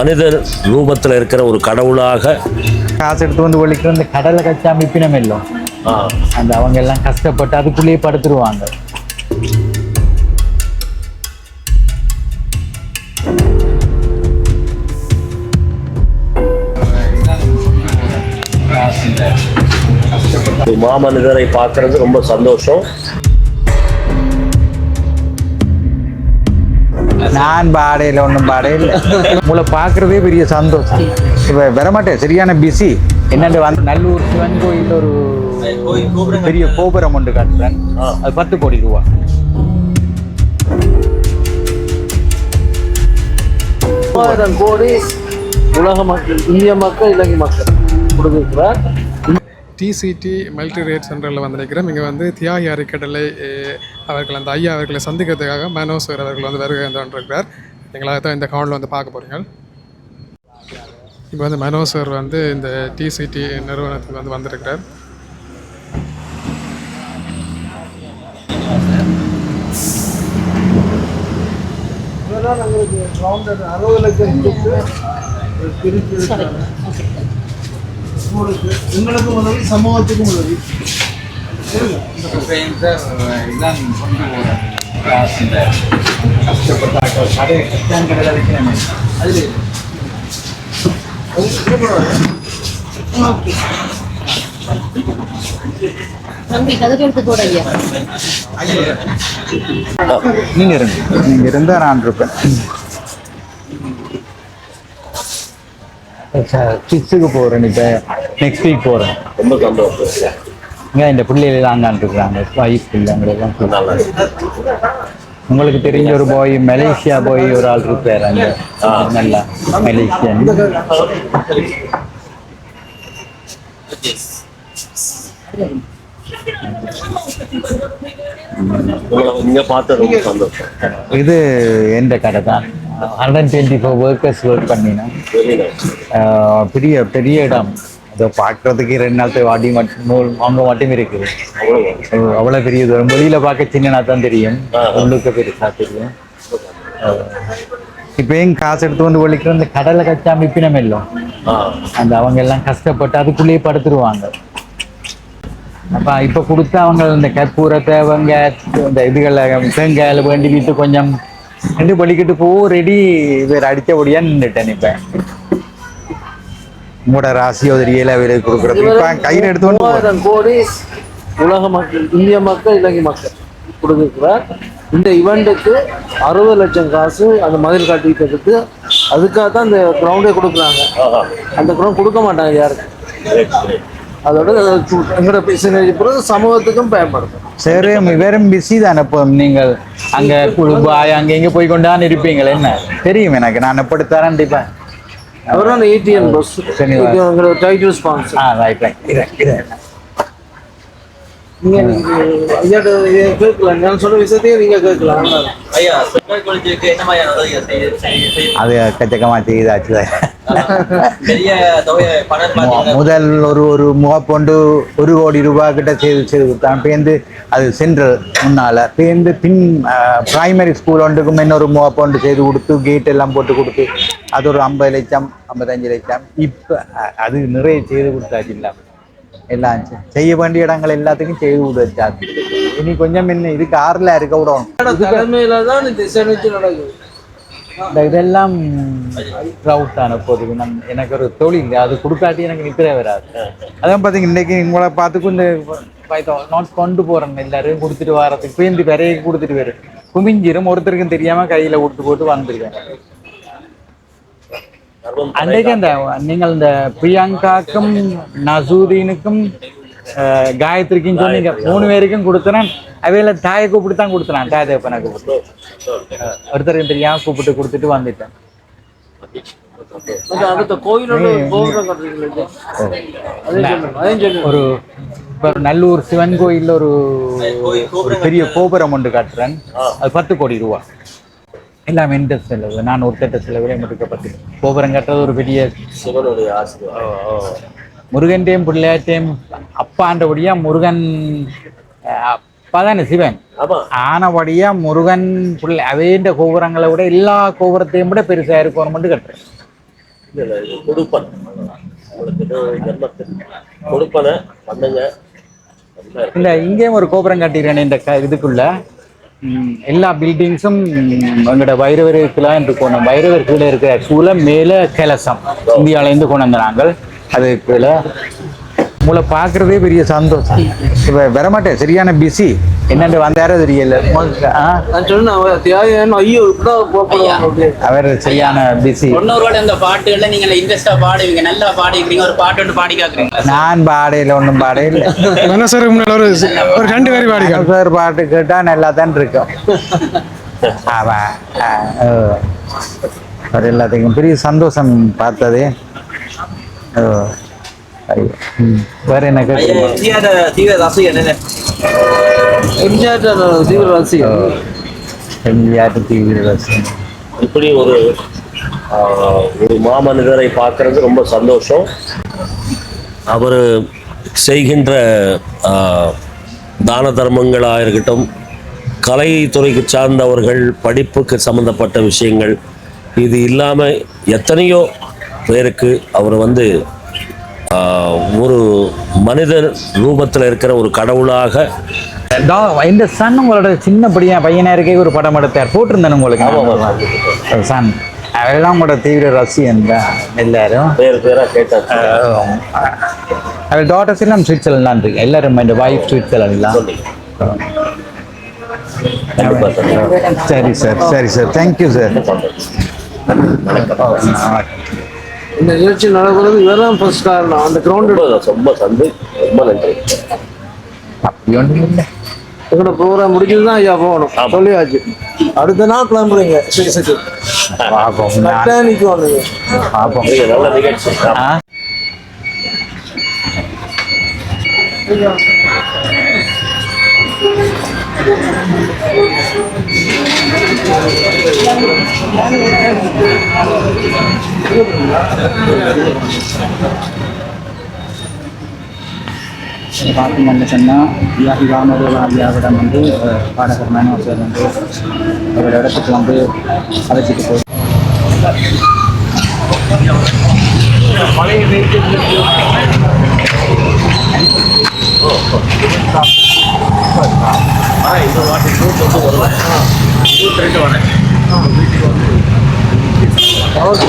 மனிதர் ரூபத்தில் இருக்கிற ஒரு கடவுளாக காசு எடுத்து வந்து ஒழிக்கிற இந்த கடலை கச்சா மிப்பினம் எல்லாம் அந்த அவங்க எல்லாம் கஷ்டப்பட்டு அதுக்குள்ளேயே படுத்துருவாங்க. மாமனிதரை பார்க்கறது ரொம்ப சந்தோஷம். நான் பாடையில் ஒன்றும் பாடையில் உங்களை பார்க்குறதே பெரிய சந்தோஷம் இப்போ வரமாட்டேன் சரியான பிஸி என்னண்டு வந்து நல்லூர் சிவன் கோயில் ஒரு பெரிய கோபுரம் ஒன்று கட்டுறேன் அது பத்து கோடி ரூபா மூவாயிரம் கோடி உலக மக்கள் இந்திய மக்கள் இலங்கை மக்கள் கொடுத்துருக்கிறார் டிசிடி மல்டி ரேட் சென்டரில் வந்து நிற்கிறோம் இங்கே வந்து தியாகி அஹ், அவர்கள் அந்த ஐயா அவர்களை சந்திக்கிறதுக்காக மனோஸ் சார் அவர்கள் வந்து வருகை வந்துருக்கிறார் எங்களாக தான் இந்த கவுண்டில் வந்து பார்க்க போகிறீங்க இப்போ வந்து மனோஸ் சார் வந்து இந்த டிசிடி நிறுவனத்துக்கு வந்து வந்திருக்கிறார். இதெல்லாம் எங்களுக்கு தம்பி எடுத்து போட ஐயா நீங்கள் இருங்க. நீங்கள் இருந்தால் நான் இருப்பேன். கிட்ஸுக்கு போகிறேன் இப்போ நெக்ஸ்ட் வீக் போகிறேன் ரொம்ப சந்தோஷம். இங்கே இந்த பிள்ளைகள் அங்கான் இருக்கிறாங்க. வைஃப் பிள்ளைங்களெல்லாம் நல்லா உங்களுக்கு தெரிஞ்ச ஒரு பாய் மலேசியா பாய் ஒரு ஆள் இருப்பார் அங்க. நல்லா சந்தோஷம். இது எந்த கடை தான்? Hundred twenty four workers work ஆஹ் பெரிய பெரிய இடம். பார்க்கறதுக்கு ரெண்டு நாள் வாடி மட்டும் நூல் அங்கே மட்டும் இருக்குது அவ்வளோ பெரிய தூரம். வெளியில பார்க்க சின்னனா தான் தெரியும். உள்ளுக்கு பெருசா தெரியும். இப்போ எங்க காசு எடுத்து வந்து ஒழிக்கிற இந்த கடலை கச்சா மிப்பினம் எல்லாம். அந்த அவங்க எல்லாம் கஷ்டப்பட்டு அதுக்குள்ளேயே படுத்துருவாங்க. அப்ப இப்ப கொடுத்தா அவங்க இந்த கற்பூரத்தை அவங்க இந்த இதுகளை தேங்காயில வேண்டி விட்டு கொஞ்சம் ரெண்டு பலிக்கிட்டு போ ரெடி வேற அடிச்சபடியா நின்றுட்டேன் இப்ப. உங்களோட ராசியோதரியில வேலை கொடுக்குறது இப்ப கையில் எடுத்து கோடி உலக மக்கள் இந்திய மக்கள் இலங்கை மக்கள் கொடுத்துருக்கிறார். இந்த இவெண்ட்டுக்கு அறுபது லட்சம் காசு அந்த மதில் காட்டிக்கிறதுக்கு அதுக்காக தான் இந்த கிரவுண்டே கொடுக்குறாங்க. அந்த கிரவுண்ட் கொடுக்க மாட்டாங்க யாருக்கும் அதோட எங்களோட பிசினஸ் பிறகு சமூகத்துக்கும் பயன்படும். சரி வெறும் பிஸி தானே இப்போ நீங்கள். அங்க குழுபாய் அங்க இங்க போய் கொண்டான்னு இருப்பீங்களே. என்ன? தெரியும் எனக்கு. நான் எப்படி தரேன் அவரும் அந்த ஏடிஎன் பஸ் டைட்டில் ஸ்பான்சர் ஆ ரைட் ரைட் இது இது. அது கச்சக்கமா செய்தாச்சு. முதல் ஒரு ஒரு முகப்பொண்டு ஒரு கோடி ரூபாய் கிட்ட செய்து செய்து கொடுத்தான் பேருந்து அது சென்ட்ரல் முன்னால. பேருந்து பின் பிரைமரி ஸ்கூல் ஒன்றுக்கும் இன்னொரு முகப்பொண்டு செய்து கொடுத்து கேட் எல்லாம் போட்டு கொடுத்து அது ஒரு ஐம்பது லட்சம் ஐம்பத்தஞ்சு லட்சம் இப்போ அது நிறைய செய்து கொடுத்தாச்சு இல்லை எல்லாம் செய்ய வேண்டிய இடங்கள் எல்லாத்துக்கும் செய்து கொடுத்தாச்சு இனி கொஞ்சம் என்ன இதுக்கு ஆறில் இருக்க விடணும் இந்த இந்த இதெல்லாம் ப்ரௌட் தானே இப்போதைக்கு நம் எனக்கு ஒரு தொழில் அது கொடுக்காட்டி எனக்கு நிற்கிறே வராது அதான் பார்த்தீங்க இன்னைக்கு உங்களை பார்த்துக்கும் இந்த நோட் கொண்டு போகிறேன் எல்லாரும் கொடுத்துட்டு வரதுக்கு பேருந்து பெறைய கொடுத்துட்டு வரும் குமிஞ்சிரும் ஒருத்தருக்கும் தெரியாம கையில கொடுத்து போட்டு வந்திருக்கேன் அன்றைக்கு அந்த நீங்கள் இந்த பிரியங்காக்கும் நசூதீனுக்கும் காயத்ரிக்கும் சொன்னீங்க. மூணு பேருக்கும் கொடுத்தனேன் அவையில தாயை கூப்பிட்டு தான் கொடுத்தேன் தாய் தேப்பனை கூப்பிட்டு. ஒருத்தருக்கு தெரியாம கூப்பிட்டு கொடுத்துட்டு வந்துட்டேன். ஒரு நல்லூர் சிவன் கோயில்ல ஒரு ஒரு பெரிய கோபுரம் ஒன்று கட்டுறேன். அது பத்து கோடி ரூபா. எல்லாமே இந்த செலவு நான் ஒரு திட்ட செலவுல முடிக்கப்பட்டு கோபுரம் கட்டுறது ஒரு பெரிய சிவனுடைய ஆசீர்வாதம். முருகன்டையும் பிள்ளையாட்டையும் அப்பான்றபடியா முருகன் அப்பா தானே சிவன். ஆனபடியா முருகன் பிள்ளை அவேண்ட கோபுரங்களை விட எல்லா கோபுரத்தையும் விட பெருசா இருக்கணும் மட்டும் கட்டுறேன். இல்ல இல்ல கொடுப்பன். பண்ணுங்க. இந்த இங்கேயும் ஒரு கோபுரம் கட்டிடுறேன் இந்த இதுக்குள்ள. எல்லா பில்டிங்ஸும் எங்களோட வைரவருக்குலாம் என்று போனோம் வைரவர் கீழே இருக்கிற சூழல் மேலே கலசம் இந்தியாவிலேருந்து கொண்டு வந்த நாங்கள். அது கீழே உங்களை பார்க்குறதே பெரிய சந்தோஷம். இப்போ வரமாட்டேன். சரியான பிஸி என்னென்று வந்தாரோ தெரியல. அவர் சரியான பிஸி தொண்ணூறுவாட இந்த பாட்டுகள்ல நீங்க இன்ட்ரெஸ்டா பாடுவீங்க. நல்லா பாடிக்கிறீங்க. ஒரு பாட்டு ஒன்று பாடி காக்குறீங்களா? நான் பாடையில் ஒன்றும் பாடையில். ஒரு ஒரு ரெண்டு பேர் பாடிக்காரு சார் பாட்டு கேட்டால் நல்லா தான் இருக்கும் ஓ. அது எல்லாத்துக்கும் பெரிய சந்தோஷம் பார்த்தது. ஓ. வேற என்ன எம்ஜிஆர் தீவிர ரசம் இப்படி ஒரு ஆஹ், ஒரு மாமனிதரை பார்க்கறது ரொம்ப சந்தோஷம். அவர் செய்கின்ற ஆஹ், தான தர்மங்களாக இருக்கட்டும் கலைத்துறைக்கு சார்ந்தவர்கள் படிப்புக்கு சம்மந்தப்பட்ட விஷயங்கள் இது இல்லாமல் எத்தனையோ பேருக்கு அவர் வந்து ஒரு மனிதர் ரூபத்தில் இருக்கிற ஒரு கடவுளாக இந்த சன் உங்களோட சின்ன படியா பையனா இருக்கே ஒரு படம் எடுத்தார். போட்டிருந்தேன் உங்களுக்கு சன். அவெல்லாம் உங்களோட தீவிர ரசிகன் தான் எல்லாரும். பேர் பேராக கேட்டார். அவள் டாட்டர்ஸ் எல்லாம் சுவிட்சர்லாந்து தான் இருக்கு எல்லாரும் இந்த வைஃப் கண்டிப்பா சார். சரி சார் சரி. தேங்க்யூ சார் இந்த நிகழ்ச்சி நடக்கிறது இவர்தான் ஃபர்ஸ்ட் காரணம். அந்த கிரவுண்டு ரொம்ப ரொம்ப சந்தை ரொம்ப நன்றி. அப்படி ஒன்றும் இல்லை எங்களோட ப்ரோக்ராம் முடிஞ்சது தான் ஐயா போகணும். சொல்லியாச்சு. அடுத்த நாள் கிளம்புறீங்க. ஸ்டேஷனுக்கு பார்ப்போம் நான் கரெக்டாக நிற்கும் பார்ப்போம் நல்ல நிகழ்ச்சி. ஆ பார்த்தீங்கன்னு சொன்னால் யாகி இவாமது வாரியாவிடம் வந்து பாடகர் மனோசர் வந்து அவரோட இடத்துக்கு வந்து அழைச்சிட்டு போய் பழைய இந்த வாட்டி நூற்றி வந்து வருவேன் நூற்றி ரெண்டு வரேன் நல்லது